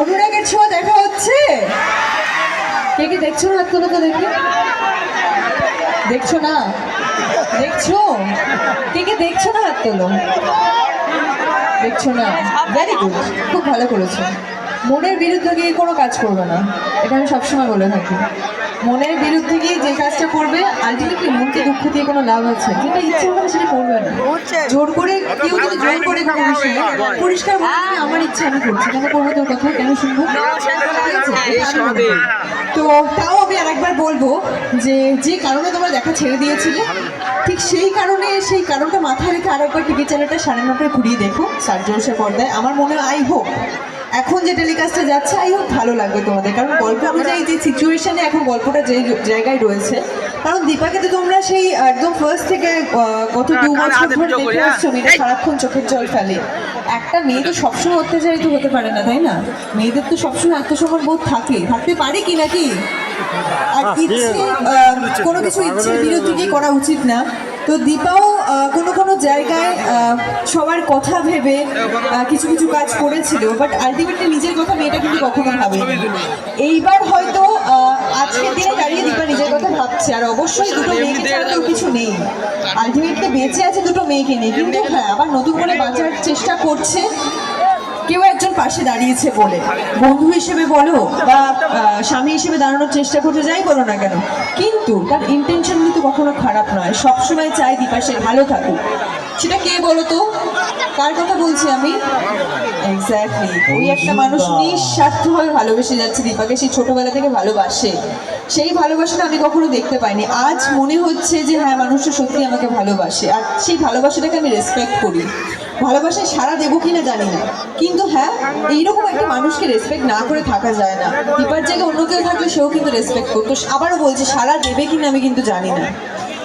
অনুরাগের ছোঁয়া দেখা হচ্ছে? কে কে দেখছ না হাত তোলো তো দেখি? দেখছ না? দেখছ? কে কে দেখছ না হাত তোলো? দেখছ না? ভেরি গুড খুব ভালো করেছ। মনের বিরুদ্ধে গিয়ে কোনো কাজ করবে না। এটা আমি সবসময় বলে থাকি। মনের বিরুদ্ধে গিয়ে যে কাজটা করবে আলটিমেটলি মনকে দুঃখ দিয়ে কোনো লাভ আছে যেটা ইচ্ছে হবে সেটা করবে না। জোর করে কেউ যদি জোর করে কোনো বিষয়ে পরিষ্কার বলে আমার ইচ্ছে আমি করছি। কেন করব তোর কথা? কেন শুনব। তো তাও আমি আরেকবার বলব যে যে কারণে তোমরা দেখা ছেড়ে দিয়েছিলে ঠিক সেই কারণে সেই কারণটা মাথায় রেখে আরেকবার টিভি চ্যানেলটা সাড়ে নটায় ঘুরিয়ে দেখো সার জোরসে পর্দায়। আমার মনে হয় আই হোপ এখন যে টেলিকাস্টে যাচ্ছে আই হোপ ভালো লাগবে তোমাদের। কারণ গল্প অনুযায়ী যে সিচুয়েশনে এখন গল্পটা যে জায়গায় রয়েছে কারণ দীপাকে তো তোমরা সেই একদম ফার্স্ট থেকে গত দু বছর ধরে দেখে আসছো মেয়েটা সারাক্ষণ চোখের জল ফেলে। একটা মেয়ে তো সবসময় অত্যাচারিত হতে পারে না তাই না? মেয়েদের তো সবসময় আত্মসম্মান বোধ থাকে। থাকতে পারে কি নাকি আর ইচ্ছে কোনো কিছু ইচ্ছের বিরুদ্ধে করা উচিত না। তো দীপাও কোনো কোনো জায়গায় সবার কথা ভেবে কিছু কিছু কাজ করেছিল বাট আলটিমেটলি নিজের কথা মেয়েটা কিন্তু কখনো ভাবে এইবার হয়তো আহ, আজকের দিনে দাঁড়িয়ে দীপা নিজের কথা ভাবছে আর অবশ্যই দুটো মেয়েকে ছাড়া তো কিছু নেই। আলটিমেটলি বেঁচে আছে দুটো মেয়েকে নেই কিন্তু হ্যাঁ আবার নতুন করে বাঁচার চেষ্টা করছে কেউ একজন পাশে দাঁড়িয়েছে বলে। বন্ধু হিসেবে বলো বা স্বামী হিসেবে দাঁড়ানোর চেষ্টা করতে যাই বলো না কেন? কিন্তু তার ইন্টেনশন কিন্তু কখনো খারাপ নয়। সবসময় চাই দিপাশে ভালো থাকুক। সেটা কে বলো তো কার কথা বলছি আমি? এক্স্যাক্টলি ওই একটা মানুষ নিঃস্বার্থভাবে ভালোবেসে যাচ্ছে, দীপাকে সেই ছোটবেলা থেকে ভালোবাসে। সেই ভালোবাসাটা আমি কখনো দেখতে পাইনি। আজ মনে হচ্ছে যে হ্যাঁ মানুষটা সত্যি আমাকে ভালোবাসে। আর সেই ভালোবাসাটাকে আমি রেসপেক্ট করি। ভালোবাসায় সারা দেবো কিনা জানি না। কিন্তু হ্যাঁ এইরকম একটা মানুষকে রেসপেক্ট না করে থাকা যায় না। দীপার জায়গায় অন্য কেউ থাকলে সেও কিন্তু রেসপেক্ট করতো। আবারও বলছি সারা দেবে কিনা আমি কিন্তু জানি না।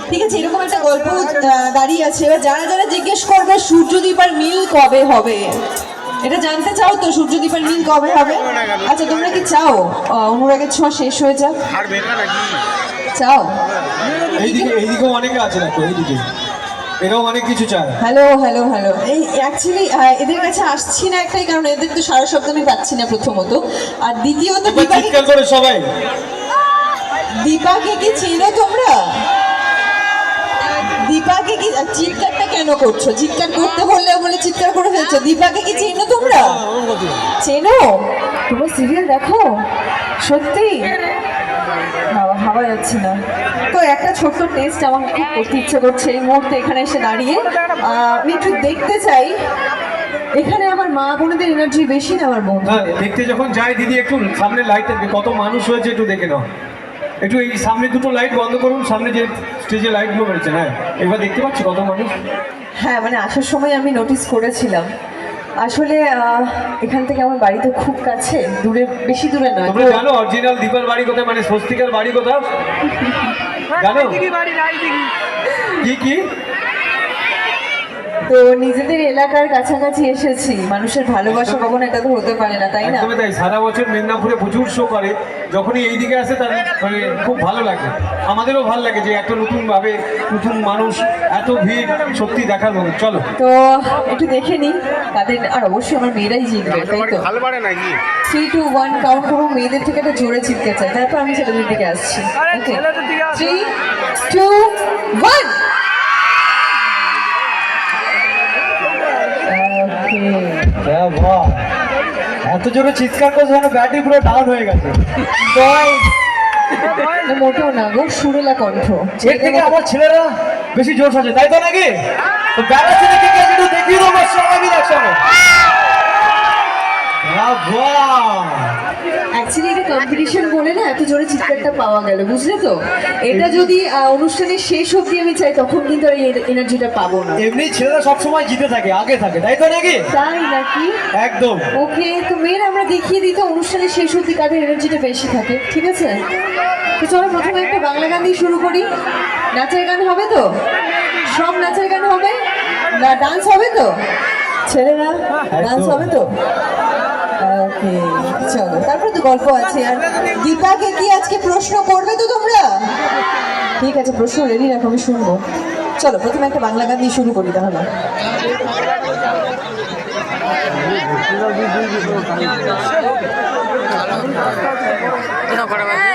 ঠিক আছে, এরকম একটা গল্প দাঁড়িয়ে আছে। এবার যারা যারা জিজ্ঞেস করবে সূর্যদীপ আর মিল কবে হবে? এটা জানতে চাও তো সূর্যদীপের মিল কবে হবে? আচ্ছা তোমরা কি চাও? অনুরাগের ছোঁয়া শেষ হয়ে যাক। চাও? এইদিকে এইদিকেও অনেকে আছে দেখো এইদিকে। এরাও অনেক কিছু চায়। Hello hello hello. এই অ্যাকচুয়ালি এদের কাছে আসছি না একটাই কারণ এদের তো সারা শব্দ আমি পাচ্ছি না প্রথমত। আর দ্বিতীয়ত করে সবাই। দীপাকে কি চেনো তোমরা? দীপাকে কি চিৎকারটা কেন করছ? চিৎকার করতে বললে বলে চিৎকার করে ফেলছো। দীপাকে কি চেনো তোমরা? চেনো? তোমরা সিরিয়াল দেখো? সত্যি? ভাবা ভাবা যাচ্ছে না। তো একটা ছোট্ট টেস্ট আমার খুব করতে ইচ্ছে করছে এই মুহূর্তে এখানে এসে দাঁড়িয়ে। আমি একটু দেখতে চাই। এখানে আমার মা বোনেদের এনার্জি বেশি না আমার বন্ধু হ্যাঁ দেখতে যখন যাই দিদি, একটু সামনে লাইট থাকবে কত মানুষ হয়েছে একটু দেখে নাও। একটু এই সামনে দুটো লাইট বন্ধ করুন সামনে যে স্টেজে লাইটগুলো রয়েছে হ্যাঁ এবার দেখতে পাচ্ছি কত মানুষ। হ্যাঁ মানে আসার সময় আমি নোটিস করেছিলাম। আসলে এখান থেকে আমার বাড়ি তো খুব কাছে দূরে বেশি দূরে নয় তুমি জানো অরিজিনাল দীপার বাড়ি কোথায় মানে স্বস্তিকার বাড়ি কোথায় জানো? কি কি? তো নিজেদের এলাকার কাছাকাছি এসেছি। মানুষের ভালোবাসা কখনো এটা তো হতে পারে না তাই না? একদমই তাই। সারা বছর মেদিনীপুরে প্রচুর শো করে। যখনই এইদিকে আসে তার মানে খুব ভালো লাগে। আমাদেরও ভালো লাগে যে একটা নতুন ভাবে নতুন মানুষ এত ভিড় সত্যি দেখার মতো চলো। তো একটু দেখে নিই তাদের আর অবশ্যই আমার মেয়েরাই জিতবে তাই তো? ভালো পারে নাকি? থ্রি টু ওয়ান কাউন্ট করব মেয়েদের থেকে একটা জোরে চিৎকার চাই। তারপর আমি ছেলেদের দিকে আসছি। থ্রি টু ওয়ান এত জোরে চিৎকার করছে যেন ব্যাটারি পুরো ডাউন হয়ে গেছে। মোটেও না গো সুরেলা কণ্ঠ। এর থেকে আমার ছেলেরা বেশি জোর সাজে তাই তো নাকি? তো ব্যাটারি দেখে কে একটু দেখিয়ে দেবো সবাই একসঙ্গে। অ্যাকচুয়ালি এটা কম্পিটিশন বলে না এত জোরে চিৎকারটা পাওয়া গেল বুঝলে তো? এটা যদি অনুষ্ঠানের শেষ অবধি আমি চাই তখন কিন্তু আর এই এনার্জিটা পাবো না। এমনি ছেলেরা সবসময় জিতে থাকে আগে থাকে তাই তো নাকি? তাই নাকি? একদম। ওকে তো মেয়ের আমরা দেখিয়ে দিই তো অনুষ্ঠানের শেষ অবধি কাদের এনার্জিটা বেশি থাকে ঠিক আছে? তো চলো প্রথমে একটা বাংলা গান দিয়ে শুরু করি। নাচের গান হবে তো? সব নাচের গান হবে? না ডান্স হবে তো? ছেলেরা ডান্স হবে তো? ওকে চলো তারপরে তো গল্প আছে। আর দীপাকে কি আজকে প্রশ্ন করবে তো তোমরা? ঠিক আছে, প্রশ্ন রেডি রাখো, আমি শুনব। চলো, প্রথমে একটা বাংলা গান দিয়ে শুরু করি তাহলে। বাজে